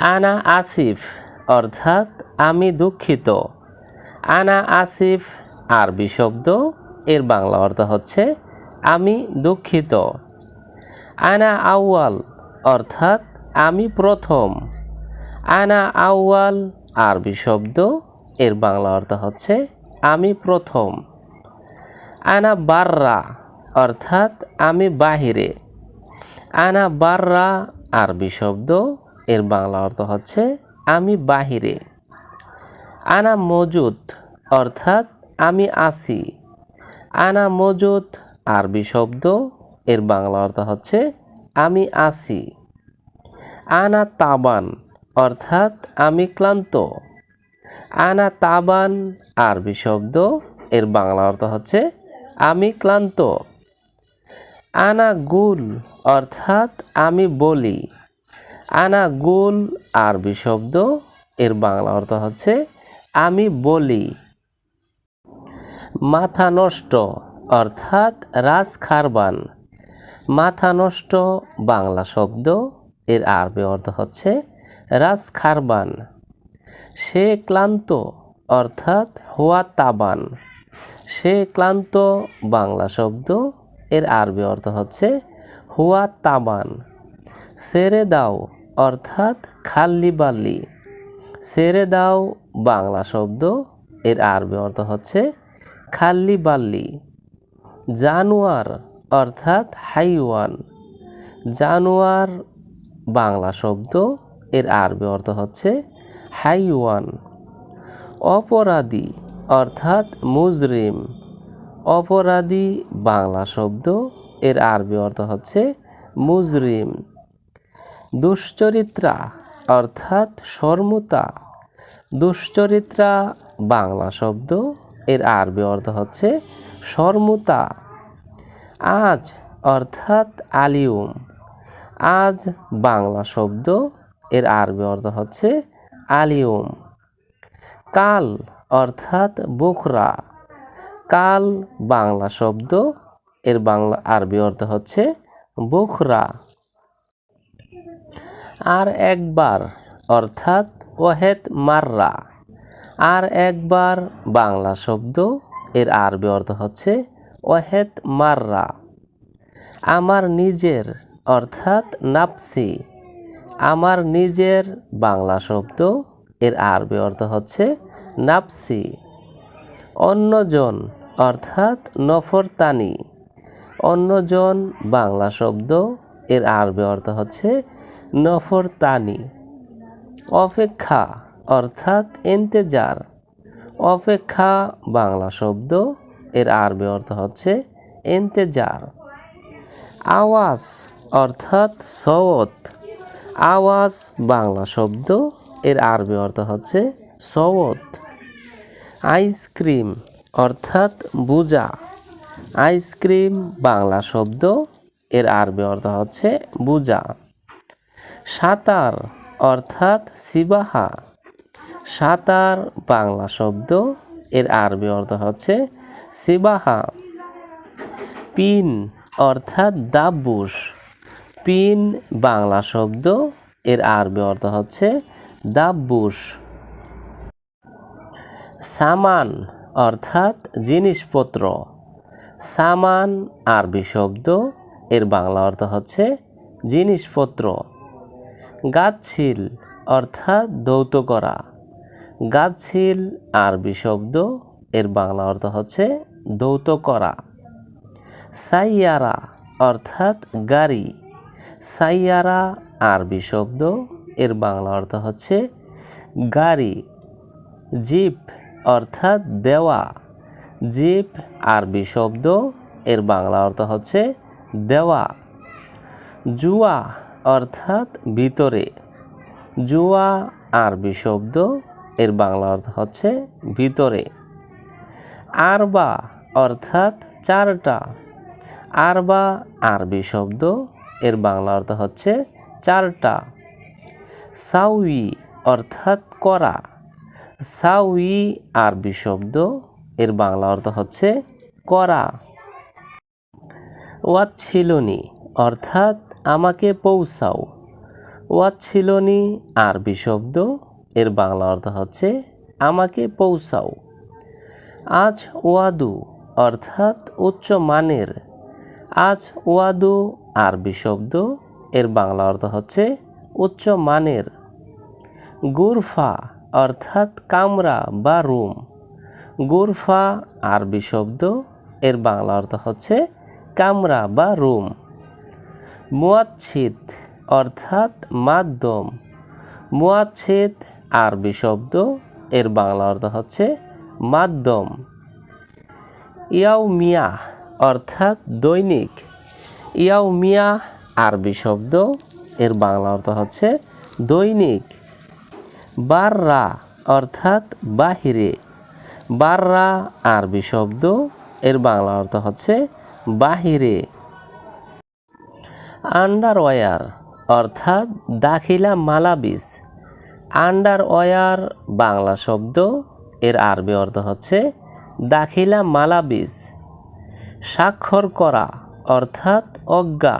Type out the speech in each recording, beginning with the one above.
আনা আসিফ, অর্থাৎ আমি দুঃখিত। আনা আসিফ, আরবি শব্দ, এর বাংলা অর্থ হচ্ছে, আমি দুঃখিত। আনা আউয়াল, অর্থাৎ আমি প্রথম। আনা আউয়াল, আরবি শব্দ, এর বাংলা অর্থ হচ্ছে, আমি প্রথম। আনা বাররা, অর্থাৎ আমি বাহিরে। আনা বাররা, আরবি শব্দ এর বাংলা অর্থ হচ্ছে, আমি বাহিরে। আনা মজুদ অর্থাৎ, আমি আসি আনা মজুদ আরবি শব্দ, এর বাংলা অর্থ হচ্ছে, আমি আসি আনা তাবান অর্থাৎ, আমি ক্লান্ত। আনা তাবান আরবি শব্দ, এর বাংলা অর্থ হচ্ছে, আমি ক্লান্ত। আনা গুল অর্থাৎ, আমি বলি। আনা গুল আরবি শব্দ। এর বাংলা অর্থ হচ্ছে, আমি বলি। মাথা নষ্ট, অর্থাৎ রাজ খারবান। মাথা নষ্ট, বাংলা শব্দ। এর আরবি অর্থ হচ্ছে, রাজ খারবান। সে ক্লান্ত, অর্থাৎ, হুয়া তাবান। সে ক্লান্ত, বাংলা শব্দ। এর আরবি অর্থ হচ্ছে, হুয়া তাবান। সেরে দাও। অর্থাৎ খাল্লি বাল্লি। সেরে দাও বাংলা শব্দ। এর আরবি অর্থ হচ্ছে খাল্লি বাল্লি। জানুয়ার অর্থাৎ হাইওয়ান। জানুয়ার বাংলা শব্দ। এর আরবি অর্থ হচ্ছে হাইওয়ান। অপরাধী অর্থাৎ মুজরিম। অপরাধী বাংলা শব্দ। এর আরবি অর্থ হচ্ছে মুজরিম। দুশ্চরিত্রা, অর্থাৎ শর্মুতা। দুশ্চরিত্রা, বাংলা শব্দ, এর আরবি অর্থ হচ্ছে শর্মুতা। আজ, অর্থাৎ আলিউম। আজ, বাংলা শব্দ, এর আরবি অর্থ হচ্ছে আলিউম। কাল, অর্থাৎ বোখরা। কাল, বাংলা শব্দ, এর বাংলা আরবি অর্থ হচ্ছে বোখরা। আর একবার, অর্থাৎ ওহেদ মাররা। আর একবার, বাংলা শব্দ, এর আরবি অর্থ হচ্ছে ওহেদ মাররা। আমার নিজের, অর্থাৎ নাপসি আমার নিজের, বাংলা শব্দ, এর আরবি অর্থ হচ্ছে নাপসি অন্যজন, অর্থাৎ নফরতানি। অন্যজন, বাংলা শব্দ, এর আরবি অর্থ হচ্ছে নফরতানি, অপেক্ষা অর্থাৎ এন্তেজার অপেক্ষা, বাংলা শব্দ, এর আরবি অর্থ হচ্ছে এন্তেজার আওয়াজ অর্থাৎ সওত আওয়াজ, বাংলা শব্দ, এর আরবি অর্থ হচ্ছে সওত আইসক্রিম অর্থাৎ বুজা। আইসক্রিম, বাংলা শব্দ, এর আরবি অর্থ হচ্ছে বুজা। সাঁতার অর্থাৎ সিবাহা। সাঁতার বাংলা শব্দ, এর আরবি অর্থ হচ্ছে সিবাহা। পিন অর্থাৎ দাবুস। পিন বাংলা শব্দ, এর আরবি অর্থ হচ্ছে দাবুস। সামান অর্থাৎ জিনিসপত্র। সামান আরবি শব্দ, এর বাংলা অর্থ হচ্ছে জিনিসপত্র। গাছছিল, অর্থাৎ দৌত করা। গাছছিল, আরবি শব্দ, এর বাংলা অর্থ হচ্ছে দৌত করা। সাইয়ারা, অর্থাৎ গাড়ি। সাইয়ারা, আরবি শব্দ, এর বাংলা অর্থ হচ্ছে গাড়ি। জিপ, অর্থাৎ দেওয়া। জিপ, আরবি শব্দ, এর বাংলা অর্থ হচ্ছে দেওয়া। জুয়া অর্থাৎ ভিতরে। জুয়া আরবি শব্দ এর বাংলা অর্থ হচ্ছে ভিতরে। আরবা অর্থাৎ চারটা। আরবা আরবি শব্দ এর বাংলা অর্থ হচ্ছে চারটা। সাউই অর্থাৎ করা। সাউই আরবি শব্দ এর বাংলা অর্থ হচ্ছে করা। ওয়াচ্ছিলনি অর্থাৎ আমাকে পৌঁছাও। ওয়াচ্ছিলনি আরবি শব্দ, এর বাংলা অর্থ হচ্ছে আমাকে পৌঁছাও। আজ ওয়াদু অর্থাৎ উচ্চ মানের। আজ ওয়াদু আরবি শব্দ, এর বাংলা অর্থ হচ্ছে উচ্চ মানের। গুরফা অর্থাৎ কামরা বা রুম। গুরফা আরবি শব্দ, এর বাংলা অর্থ হচ্ছে কামরা বা রুম। মুয়াচ্ছিদ অর্থাৎ মাধ্যম। মুয়াচ্ছিদ আরবি শব্দ, এর বাংলা অর্থ হচ্ছে মাধ্যম। ইয়াও মিয়া অর্থাৎ দৈনিক। ইয়াও মিয়া আরবি শব্দ, এর বাংলা অর্থ হচ্ছে দৈনিক। বাররা, অর্থাৎ বাহিরে। বাররা, আরবি শব্দ, এর বাংলা অর্থ হচ্ছে বাহিরে। আন্ডারওয়্যার, অর্থাৎ দাখিলা মালাবিস আন্ডারওয়্যার, বাংলা শব্দ, এর আরবি অর্থ হচ্ছে দাখিলা মালাবিস স্বাক্ষর করা, অর্থাৎ অজ্ঞা।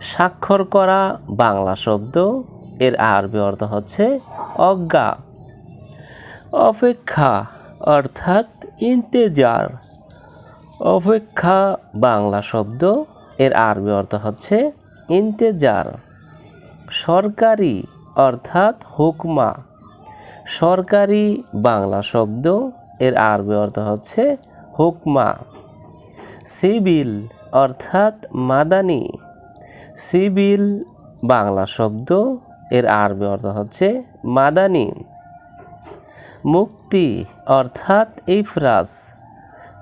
স্বাক্ষর করা, বাংলা শব্দ, এর আরবি অর্থ হচ্ছে অজ্ঞা। অপেক্ষা, অর্থাৎ ইন্তেজার। অপেক্ষা, বাংলা শব্দ এর আরবি অর্থ হচ্ছে ইন্তেজার। সরকারি অর্থাৎ হুকমা। সরকারি বাংলা শব্দ, এর আরবি অর্থ হচ্ছে হুকমা। সিভিল অর্থাৎ মাদানি। সিভিল বাংলা শব্দ, এর আরবি অর্থ হচ্ছে মাদানি। মুক্তি অর্থাৎ ইফরাস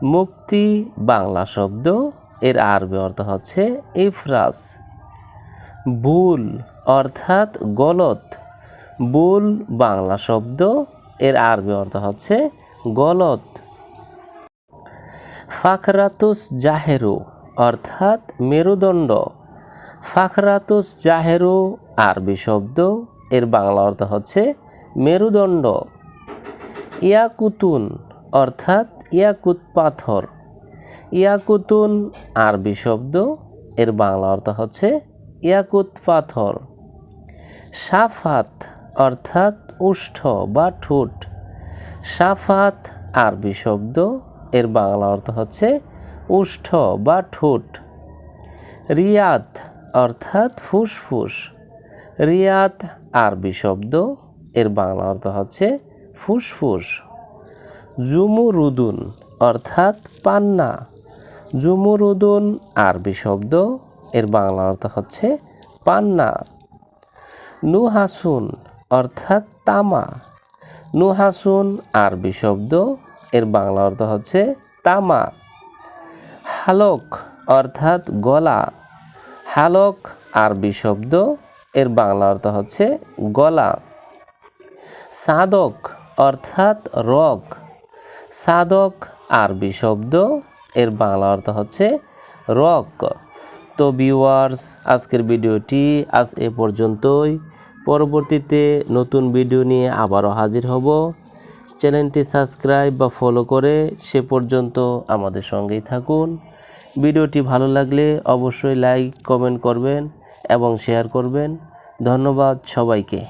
মুক্তি বাংলা শব্দ এর আরবি অর্থ হচ্ছে ইফরাস। বুল অর্থাৎ গলত। বুল বাংলা শব্দ, এর আরবি অর্থ হচ্ছে গলত। ফাখরাতুস জাহেরু অর্থাৎ মেরুদণ্ড। ফাখরাতুস জাহেরু আরবি শব্দ, এর বাংলা অর্থ হচ্ছে মেরুদণ্ড। ইয়াকুতুন অর্থাৎ ইয়াকুত পাথর। ইয়াকুতুন আরবি শব্দ, এর বাংলা অর্থ হচ্ছে ইয়াকুত পাথর। সাফাত অর্থাৎ উষ্ঠ বা ঠোঁট। সাফাত আরবি শব্দ, এর বাংলা অর্থ হচ্ছে উষ্ঠ বা ঠোঁট। রিয়াদ অর্থাৎ ফুসফুস। রিয়াদ আরবি শব্দ, এর বাংলা অর্থ হচ্ছে ফুসফুস। জুমুরুদুন অর্থাৎ পান্না। জুমুরুদুন আরবি শব্দ, এর বাংলা অর্থ হচ্ছে পান্না। নুহাসুন অর্থাৎ তামা। নুহাসুন আরবি শব্দ, এর বাংলা অর্থ হচ্ছে তামা। হালক অর্থাৎ গলা। হালক আরবি শব্দ, এর বাংলা অর্থ হচ্ছে গলা। সাদক অর্থাৎ রক সাদক আরবি শব্দ। এর বাংলা অর্থ হচ্ছে রক। তো ভিউয়ার্স আজকের ভিডিওটি আজ এ পর্যন্তই। পরবর্তীতে নতুন ভিডিও নিয়ে আবারও হাজির হব। চ্যানেলটি সাবস্ক্রাইব বা ফলো করে সে পর্যন্ত আমাদের সঙ্গেই থাকুন। ভিডিওটি ভালো লাগলে অবশ্যই লাইক কমেন্ট করবেন এবং শেয়ার করবেন। ধন্যবাদ সবাইকে।